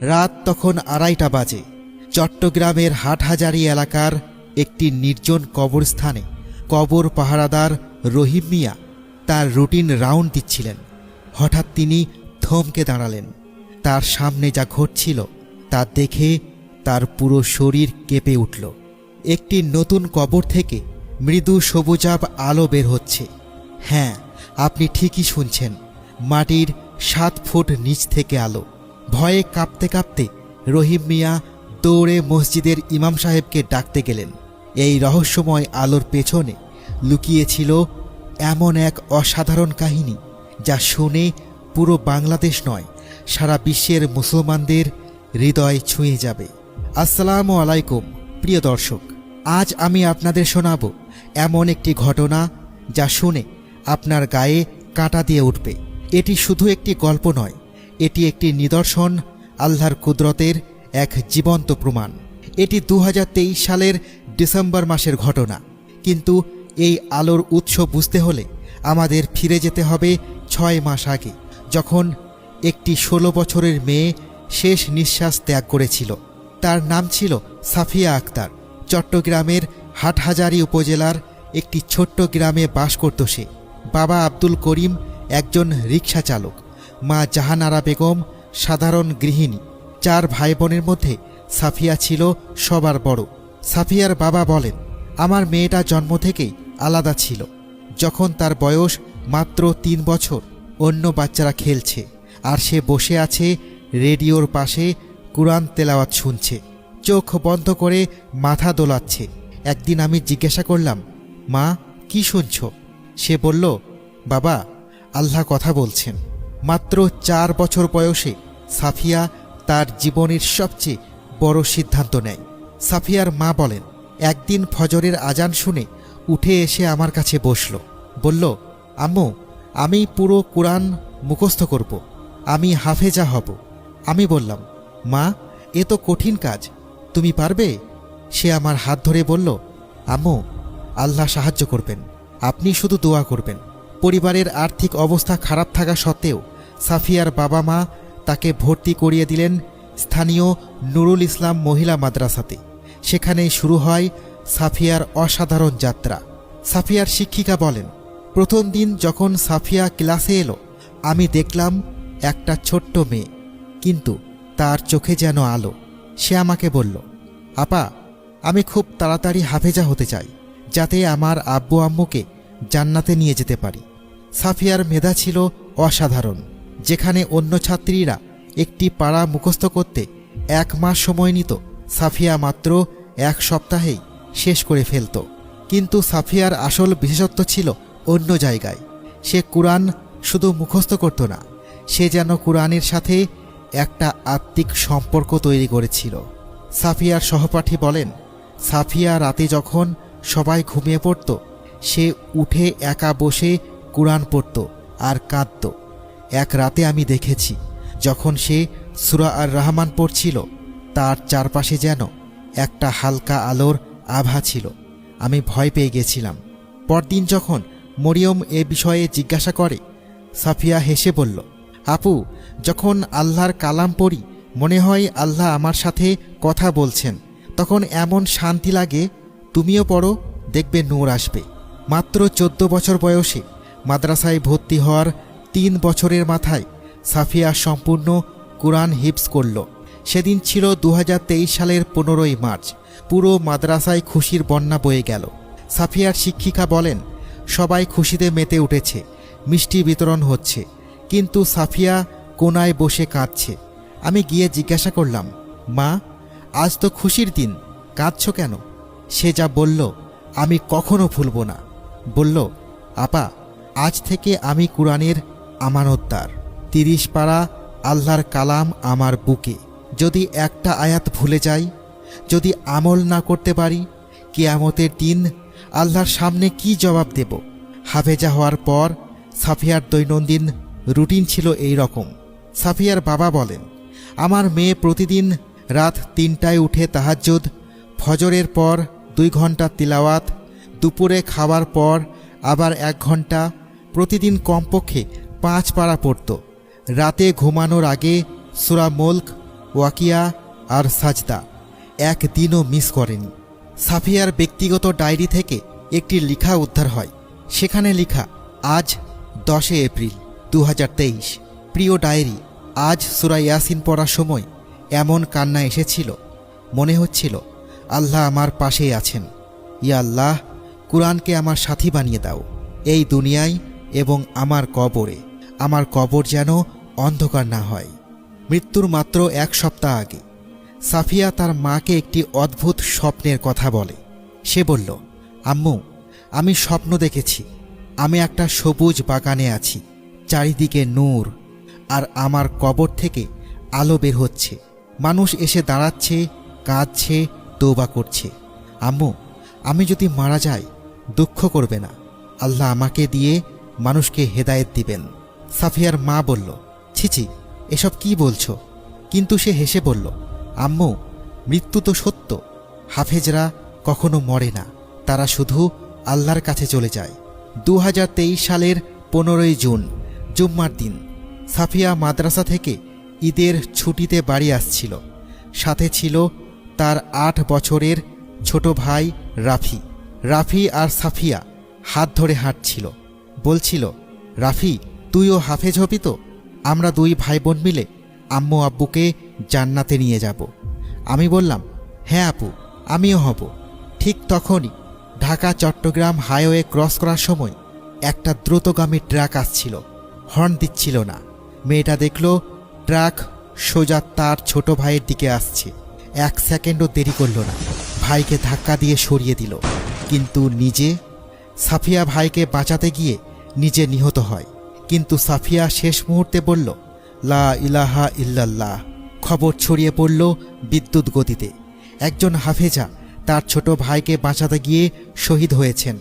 রাত তখন আড়াইটা বাজে। চট্টগ্রামের হাটহাজারি এলাকার একটি নির্জন কবরস্থানে কবর পাহারাদার রহিম মিয়া তার রুটিন রাউন্ড দিচ্ছিলেন। হঠাৎ তিনি থমকে দাঁড়ালেন। তার সামনে যা ঘটছিল তা দেখে তার পুরো শরীর কেঁপে উঠল। একটি নতুন কবর থেকে মৃদু সবুজাব আলো বের হচ্ছে। হ্যাঁ আপনি ঠিকই শুনছেন, মাটির সাত ফুট নিচ থেকে আলো। ভয়ে কাঁপতে কাঁপতে রহিম মিয়া দৌড়ে মসজিদের ইমাম সাহেবকে ডাকতে গেলেন। এই রহস্যময় আলোর পেছনে লুকিয়েছিল এমন এক অসাধারণ কাহিনী যা শুনে পুরো বাংলাদেশ নয়, সারা বিশ্বের মুসলমানদের হৃদয় ছুঁয়ে যাবে। আসসালামু আলাইকুম, প্রিয় দর্শক। আজ আমি আপনাদের শোনাব এমন একটি ঘটনা যা শুনে আপনার গায়ে কাঁটা দিয়ে উঠবে। এটি শুধু একটি গল্প নয় এটি একটি নিদর্শন, আল্লাহর কুদরতের এক জীবন্ত প্রমাণ। এটি দু হাজার তেইশ সালের ডিসেম্বর মাসের ঘটনা। কিন্তু এই আলোর উৎস বুঝতে হলে আমাদের ফিরে যেতে হবে ছয় মাস আগে, যখন একটি ষোলো বছরের মেয়ে শেষ নিঃশ্বাস ত্যাগ করেছিল। তার নাম ছিল সাফিয়া আক্তার। চট্টগ্রামের হাটহাজারী উপজেলার একটি ছোট্ট গ্রামে বাস করত সে। বাবা আব্দুল করিম একজন রিক্সা চালক মা জাহানারা বেগম সাধারণ গৃহিণী। চার ভাই বোনের মধ্যে সাফিয়া ছিল সবার বড়। সাফিয়ার বাবা বলেন, আমার মেয়েটা জন্ম থেকেই আলাদা ছিল। যখন তার বয়স মাত্র তিন বছর, অন্য বাচ্চারা খেলছে আর সে বসে আছে রেডিওর পাশে কুরআন তেলাওয়াত শুনছে। চোখ বন্ধ করে মাথা দোলাচ্ছে। একদিন আমি জিজ্ঞাসা করলাম, মা, কি শুনছ? সে বলল, বাবা, আল্লাহ কথা বলছেন। মাত্র চার বছর বয়সে সাফিয়া তার জীবনের সবচেয়ে বড় সিদ্ধান্ত নেয়। সাফিয়ার মা বলেন, একদিন ফজরের আজান শুনে উঠে এসে আমার কাছে বসল। বলল, আম্মু, আমি পুরো কোরআন মুখস্থ করব। আমি হাফেজা হব। আমি বললাম, মা, এ তো কঠিন কাজ। তুমি পারবে? সে আমার হাত ধরে বলল, আম্মু, আল্লাহ সাহায্য করবেন। আপনি শুধু দোয়া করবেন। পরিবারের আর্থিক অবস্থা খারাপ থাকা সত্ত্বেও সাফিয়ার বাবা মা তাকে ভর্তি করিয়ে দিলেন স্থানীয় নুরুল ইসলাম মহিলা মাদ্রাসাতে। সেখানেই শুরু হয় সাফিয়ার অসাধারণ যাত্রা। সাফিয়ার শিক্ষিকা বলেন, প্রথম দিন যখন সাফিয়া ক্লাসে এলো, আমি দেখলাম একটা ছোট্ট মেয়ে, কিন্তু তার চোখে যেন আলো। সে আমাকে বলল, আপা, আমি খুব তাড়াতাড়ি হাফেজা হতে চাই, যাতে আমার আব্বু আম্মুকে জান্নাতে নিয়ে যেতে পারি। সাফিয়ার মেধা ছিল অসাধারণ। যেখানে অন্য ছাত্রীরা একটি পাড়া মুখস্থ করতে এক মাস সময় নিত, সাফিয়া মাত্র এক সপ্তাহেই শেষ করে ফেলত। কিন্তু সাফিয়ার আসল বিশেষত্ব ছিল অন্য জায়গায়। সে কোরআন শুধু মুখস্থ করত না, সে যেন কোরআনের সাথে একটা আত্মিক সম্পর্ক তৈরি করেছিল। সাফিয়ার সহপাঠী বলেন, সাফিয়া রাতে যখন সবাই ঘুমিয়ে পড়ত, সে উঠে একা বসে কোরআন পড়ত আর কাঁদত। এক রাতে আমি দেখেছি, যখন সে সুরা আর রহমান পড়ছিল, তার চারপাশে যেন একটা হালকা আলোর আভা ছিল। আমি ভয় পেয়ে গেছিলাম। পরদিন যখন মরিয়ম এ বিষয়ে জিজ্ঞাসা করে, সাফিয়া হেসে বলল, আপু, যখন আল্লাহর কালাম পড়ি, মনে হয় আল্লাহ আমার সাথে কথা বলছেন। তখন এমন শান্তি লাগে, তুমিও পড়ো, দেখবে নূর আসবে। মাত্র চোদ্দ বছর বয়সে মাদ্রাসায় ভর্তি হওয়ার তিন বছরের মাথায় সাফিয়া সম্পূর্ণ কোরআন হিপস করল। সেদিন ছিল দু হাজার তেইশ সালের পনেরোই মার্চ। পুরো মাদ্রাসায় খুশির বন্যা বয়ে গেল। সাফিয়ার শিক্ষিকা বলেন, সবাই খুশিতে মেতে উঠেছে, মিষ্টি বিতরণ হচ্ছে, কিন্তু সাফিয়া কোনায় বসে কাঁদছে। আমি গিয়ে জিজ্ঞাসা করলাম, মা, আজ তো খুশির দিন, কাঁদছ কেন? সে যা বলল, আমি কখনো ভুলব না। বলল, আপা, আজ থেকে আমি কোরআনের আমানতদার তিরিশ পাড়া আল্লাহর কালাম আমার বুকে। যদি একটা আয়াত ভুলে যাই, যদি আমল না করতে পারি, কেয়ামতের দিন আল্লাহর সামনে কি জবাব দেব? হাফেজা হওয়ার পর সাফিয়ার দৈনন্দিন রুটিন ছিল এই রকম সাফিয়ার বাবা বলেন, আমার মেয়ে প্রতিদিন রাত তিনটায় উঠে তাহাজ্জুদ, ফজরের পর দুই ঘণ্টা তিলাওয়াত, দুপুরে খাওয়ার পর আবার এক ঘণ্টা প্রতিদিন কমপক্ষে পাঁচ পাড়া পড়ত। রাতে ঘুমানোর আগে সুরা মুল্ক, ওয়াকিয়া আর সাজদা একদিনও মিস করেনি। সাফিয়ার ব্যক্তিগত ডায়েরি থেকে একটি লেখা উদ্ধার হয়। সেখানে লেখা, আজ দশে এপ্রিল দু হাজার তেইশ। প্রিয় ডায়েরি, আজ সুরা ইয়াসিন পড়ার সময় এমন কান্না এসেছিল। মনে হচ্ছিল, আল্লাহ আমার পাশেই আছেন। ইয়া আল্লাহ, কোরআনকে আমার সাথী বানিয়ে দাও। এই দুনিয়ায় এবং আমার কবরে। আমার কবর যেন অন্ধকার না হয়। মৃত্যুর মাত্র এক সপ্তাহ আগে সাফিয়া তার মাকে একটি অদ্ভুত স্বপ্নের কথা বলে। সে বলল, আম্মু, আমি স্বপ্ন দেখেছি। আমি একটা সবুজ বাগানে আছি। চারিদিকে নূর আর আমার কবর থেকে আলো বের হচ্ছে। মানুষ এসে দাঁড়াচ্ছে, কাঁদছে তৌবা করছে। আম্মু, আমি যদি মারা যাই, দুঃখ করবে না। আল্লাহ আমাকে দিয়ে মানুষকে হেদায়েত দিবেন। সাফিয়ার মা বলল ছিছি এসব কি বলছো? কিন্তু সে হেসে বলল, আম্মু, মৃত্যু তো সত্য। হাফেজরা কখনো মরে না। তারা শুধু আল্লাহর কাছে চলে যায়। দু হাজার তেইশ সালের পনেরোই জুন, জুম্মার দিন, সাফিয়া মাদ্রাসা থেকে ঈদের ছুটিতে বাড়ি আসছিল। সাথে ছিল তার আট বছরের ছোট ভাই রাফি। রাফি আর সাফিয়া হাত ধরে হাঁটছিল। বলছিল, রাফি তুইও হাফেজ হবি তো? আমরা দুই ভাই বোন মিলে আম্মু আব্বুকে জান্নাতে নিয়ে যাব। আমি বললাম হ্যাঁ আপু, আমিও হব। ঠিক তখনই ঢাকা, চট্টগ্রাম হাইওয়ে ক্রস করার সময় একটা দ্রুতগামী ট্রাক আসছিল। হর্ন দিচ্ছিল না। মেয়েটা দেখল ট্রাক সোজা তার ছোট ভাইয়ের দিকে আসছে। এক সেকেন্ডও দেরি করল না। ভাইকে ধাক্কা দিয়ে সরিয়ে দিল। কিন্তু নিজে, সাফিয়া ভাইকে বাঁচাতে গিয়ে নিজে নিহত হয়। কিন্তু সাফিয়া শেষ মুহূর্তে বলল, লা ইলাহা ইল্লাল্লাহ। খবর ছড়িয়ে পড়ল বিদ্যুৎ গতিতে। একজন হাফেজা তার ছোট ভাইকে বাঁচাতে গিয়ে শহীদ হয়েছেন।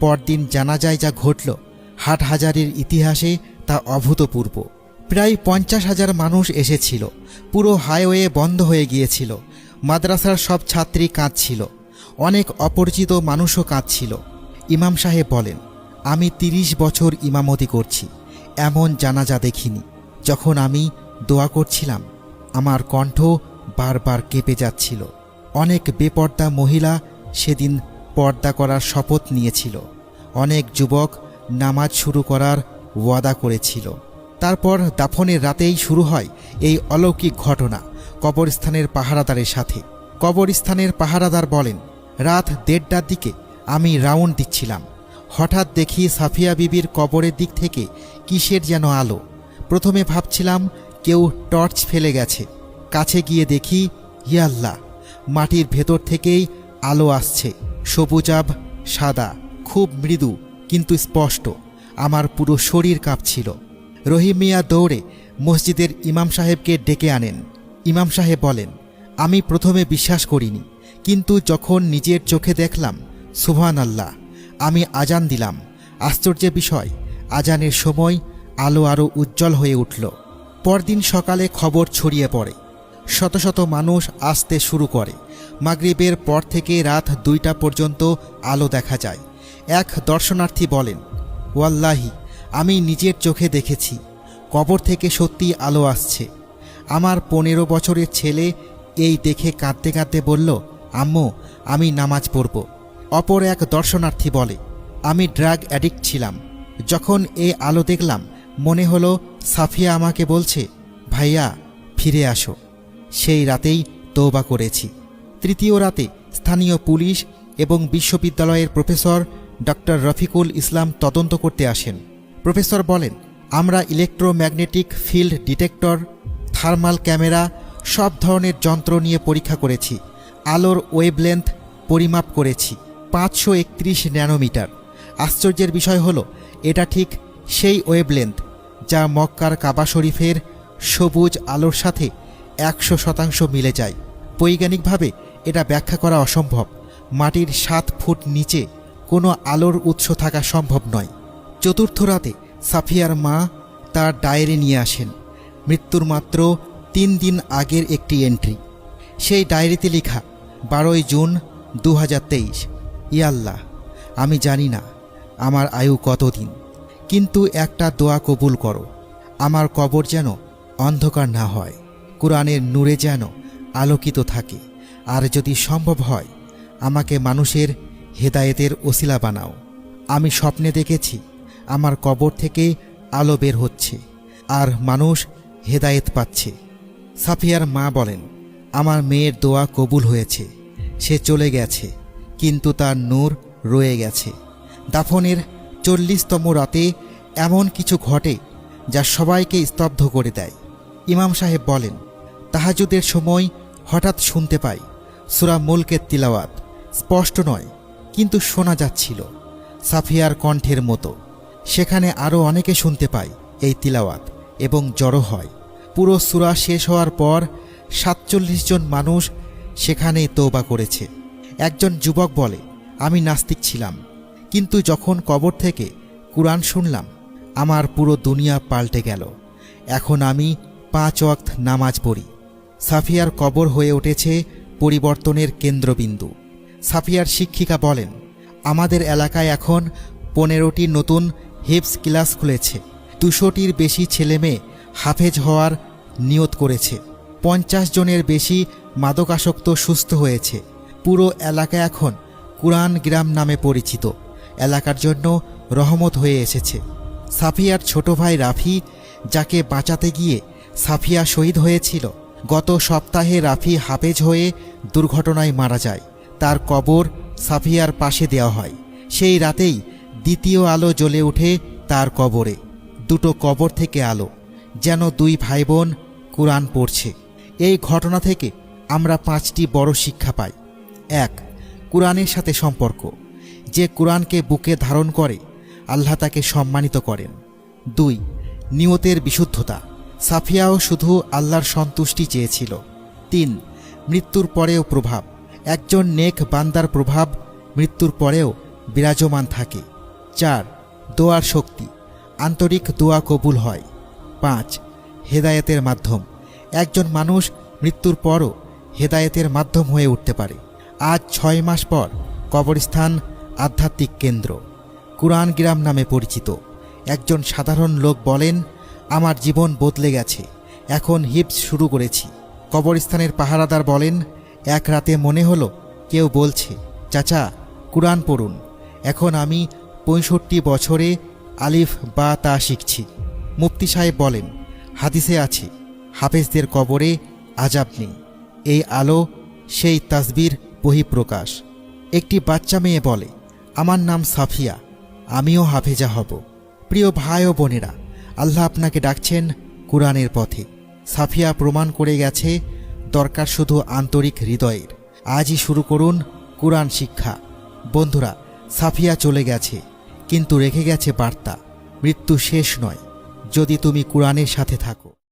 পরদিন জানা যায় যা ঘটল, হাট হাজারের ইতিহাসে তা অভূতপূর্ব। প্রায় পঞ্চাশ হাজার মানুষ এসেছিল। পুরো হাইওয়ে বন্ধ হয়ে গিয়েছিল। মাদ্রাসার সব ছাত্রী কাঁদছিল। অনেক অপরিচিত মানুষও কাঁদছিল। ইমাম সাহেব বলেন, আমি তিরিশ বছর ইমামতি করছি। এমন জানাজা দেখিনি। যখন আমি দোয়া করছিলাম, আমার কণ্ঠ বারবার কেঁপে যাচ্ছিল। অনেক বেপর্দা মহিলা সেদিন পর্দা করার শপথ নিয়েছিল। অনেক যুবক নামাজ শুরু করার ওয়াদা করেছিল। তারপর দাফনের রাতেই শুরু হয় এই অলৌকিক ঘটনা কবরস্থানের পাহারাদারের সাথে। কবরস্থানের পাহারাদার বলেন, রাত দেড়টার দিকে আমি রাউন্ড দিচ্ছিলাম। হঠাৎ দেখি সাফিয়া বিবির কবরের দিক থেকে কিসের যেন আলো। প্রথমে ভাবছিলাম, কেউ টর্চ ফেলে গেছে। কাছে গিয়ে দেখি ইয়াল্লাহ মাটির ভেতর থেকেই আলো আসছে। সবুজাব সাদা, খুব মৃদু, কিন্তু স্পষ্ট। আমার পুরো শরীর কাঁপছিল। রহিম মিয়া দৌড়ে মসজিদের ইমাম সাহেবকে ডেকে আনেন। ইমাম সাহেব বলেন, আমি প্রথমে বিশ্বাস করিনি, কিন্তু যখন নিজের চোখে দেখলাম সুবহান আল্লাহ আমি আজান দিলাম। আশ্চর্যের বিষয়, আজানের সময় আলো আরও উজ্জ্বল হয়ে উঠল। পরদিন সকালে খবর ছড়িয়ে পড়ে। শত শত মানুষ আসতে শুরু করে। মাগরিবের পর থেকে রাত দুইটা পর্যন্ত আলো দেখা যায়। এক দর্শনার্থী বলেন, ওয়াল্লাহি, আমি নিজের চোখে দেখেছি। কবর থেকে সত্যি আলো আসছে। আমার পনেরো বছরের ছেলে এই দেখে কাঁদতে কাঁদতে বলল, আম্মু, আমি নামাজ পড়ব। অপর এক দর্শনার্থী বলে, আমি ড্রাগ অ্যাডিক্ট ছিলাম। যখন এ আলো দেখলাম, মনে হলো সাফিয়া আমাকে বলছে, ভাইয়া, ফিরে আসো। সেই রাতেই তৌবা করেছি। তৃতীয় রাতে স্থানীয় পুলিশ এবং বিশ্ববিদ্যালয়ের প্রফেসর ডক্টর রফিকুল ইসলাম তদন্ত করতে আসেন। প্রফেসর বলেন, আমরা electromagnetic field detector, thermal camera, সব ধরনের যন্ত্র নিয়ে পরীক্ষা করেছি। আলোর ওয়েবলেন্থ পরিমাপ করেছি। পাঁচশো একত্রিশ ন্যানোমিটার। আশ্চর্যের বিষয় হল, এটা ঠিক সেই ওয়েবলেন্থ যা মক্কার কাবা শরীফের সবুজ আলোর সাথে একশো শতাংশ মিলে যায়। বৈজ্ঞানিকভাবে এটা ব্যাখ্যা করা অসম্ভব। মাটির সাত ফুট নিচে কোনো আলোর উৎস থাকা সম্ভব নয়। চতুর্থ রাতে সাফিয়ার মা তার ডায়েরি নিয়ে আসেন। মৃত্যুর মাত্র তিন দিন আগের একটি এন্ট্রি সেই ডায়েরিতে লেখা, বারোই জুন দু হাজার তেইশ। ইয়াল্লাহ আমি জানি না আমার আয়ু কতদিন, কিন্তু একটা দোয়া কবুল করো, আমার কবর যেন অন্ধকার না হয়, কোরআনের নূরে যেন আলোকিত থাকে, আর যদি সম্ভব হয়, আমাকে মানুষের হেদায়েতের ওসিলা বানাও। আমি স্বপ্নে দেখেছি, আমার কবর থেকে আলো বের হচ্ছে, আর মানুষ হেদায়েত পাচ্ছে। সাফিয়ার মা বলেন, আমার মেয়ের দোয়া কবুল হয়েছে, সে চলে গেছে। কিন্তু তার নূর রয়ে গেছে। দাফনের চল্লিশতম রাতে এমন কিছু ঘটে যা সবাইকে স্তব্ধ করে দেয়। ইমাম সাহেব বলেন, তাহাজুদের সময় হঠাৎ শুনতে পাই সুরা মুলকের তিলাওয়াত। স্পষ্ট নয়, কিন্তু শোনা যাচ্ছিল সাফিয়ার কণ্ঠের মতো। সেখানে আরও অনেকে শুনতে পায় এই তিলাওয়াত এবং জড়ো হয়। পুরো সুরা শেষ হওয়ার পর সাতচল্লিশ জন মানুষ সেখানেই তৌবা করেছে। একজন যুবক বলে, আমি নাস্তিক ছিলাম। কিন্তু যখন কবর থেকে কুরআন শুনলাম, আমার পুরো দুনিয়া পাল্টে গেল। এখন আমি পাঁচ ওয়াক্ত নামাজ পড়ি। সাফিয়ার কবর হয়ে উঠেছে পরিবর্তনের কেন্দ্রবিন্দু। সাফিয়ার শিক্ষিকা বলেন, আমাদের এলাকায় এখন পনেরোটি নতুন হিপস ক্লাস খুলেছে। দুশোটির বেশি ছেলেমেয়ে হাফেজ হওয়ার নিয়ত করেছে। পঞ্চাশ জনের বেশি মাদকাসক্ত সুস্থ হয়েছে। পুরো এলাকা এখন কুরআন গ্রাম নামে পরিচিত। এলাকার জন্য রহমত হয়ে এসেছে। সাফিয়ার ছোট ভাই রাফি, যাকে বাঁচাতে গিয়ে সাফিয়া শহীদ হয়েছিল, গত সপ্তাহে রাফি হাফেজ হয়ে দুর্ঘটনায় মারা যায়। তার কবর সাফিয়ার পাশে দেওয়া হয়। সেই রাতেই দ্বিতীয় আলো জ্বলে ওঠে তার কবরে। দুটো কবর থেকে আলো, যেন দুই ভাই বোন কোরআন পড়ছে। এই ঘটনা থেকে আমরা পাঁচটি বড় শিক্ষা পাই। এক, কোরআনের সাথে সম্পর্ক। যে কোরআনকে বুকে ধারণ করে, আল্লাহ তাকে সম্মানিত করেন। দুই, নিয়তের বিশুদ্ধতা। সাফিয়াও শুধু আল্লাহর সন্তুষ্টি চেয়েছিল। তিন, মৃত্যুর পরেও প্রভাব। একজন নেক বান্দার প্রভাব মৃত্যুর পরেও বিরাজমান থাকে। চার, দোয়ার শক্তি। আন্তরিক দোয়া কবুল হয়। পাঁচ, হেদায়েতের মাধ্যম। একজন মানুষ মৃত্যুর পরও হেদায়েতের মাধ্যম হয়ে উঠতে পারে। আজ ছয় মাস পর কবরস্থান আধ্যাত্মিক কেন্দ্র। কুরআন গ্রাম নামে পরিচিত। একজন সাধারণ লোক বলেন, আমার জীবন বদলে গেছে। এখন হিপস শুরু করেছি। কবরস্থানের পাহারাদার বলেন, এক রাতে মনে হলো, কেউ বলছে, চাচা, কুরআন পড়ুন। এখন আমি পঁয়ষট্টি বছরে আলিফ বা তা শিখছি মুফতি সাহেব বলেন, হাদিসে আছে, হাফেজদের কবরে আজাব নেই। এই আলো, সেই তাসবির বহিঃপ্রকাশ। একটি বাচ্চা মেয়ে বলে, আমার নাম সাফিয়া, আমিও হাফেজা হব। প্রিয় ভাই ও বোনেরা, আল্লাহ আপনাকে ডাকছেন কোরআনের পথে। সাফিয়া প্রমাণ করে গেছে, দরকার শুধু আন্তরিক হৃদয়ের। আজই শুরু করুন কোরআন শিক্ষা। বন্ধুরা, সাফিয়া চলে গেছে, কিন্তু রেখে গেছে বার্তা। মৃত্যু শেষ নয়, যদি তুমি কোরআনের সাথে থাকো।